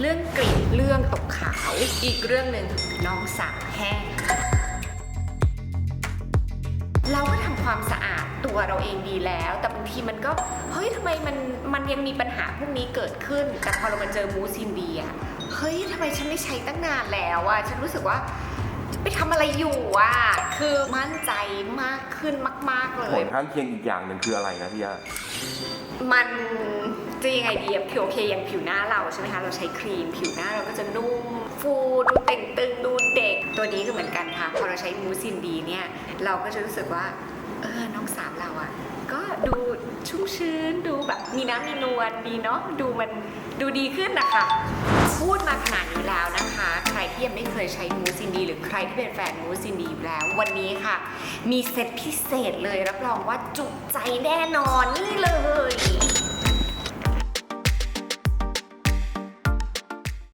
เรื่องกลิ่นเรื่องตกขาว อีกเรื่องหนึ่งน้องสาวแห้ง เราก็ทำความสะอาดตัวเราเองดีแล้ว แต่บางทีมันก็เฮ้ยทำไมมันมันยังมีปัญหาพวกนี้เกิดขึ้น แต่พอเรามาเจอมูซินดีอะเฮ้ยทำไมฉันไม่ใช้ตั้งนานแล้วอะฉันรู้สึกว่าไปทำอะไรอยู่อะคือมั่นใจมากขึ้นมาก ๆ เลผย ลข้างเคียงอีกอย่างหนึ่งคืออะไรนะพี่ยามัน จะยังไงดีผิวโอเคอย่างผิวหน้าเราใช่ไหมคะเราใช้ครีม ผิวหน้าเราก็จะนุ่มฟูดูเต่งตึงดูเด็ก ตัวนี้ก็เหมือนกันค่ะ พอเราใช้มูซินดีเนี่ย เราก็จะรู้สึกว่า เออ น้องสามเราอะก็ดูชุ่มชื้นดูแบบมีน้ำมีนวลดีเนาะดูมันดูดีขึ้นนะคะพูดมาขนาดนี้แล้วนะคะ ใครที่ยังไม่เคยใช้มูซินดี หรือใครที่เป็นแฟนมูซินดีอยู่แล้ว วันนี้ค่ะ มีเซตพิเศษเลยรับรองว่าจุใจแน่นอนนี่เลย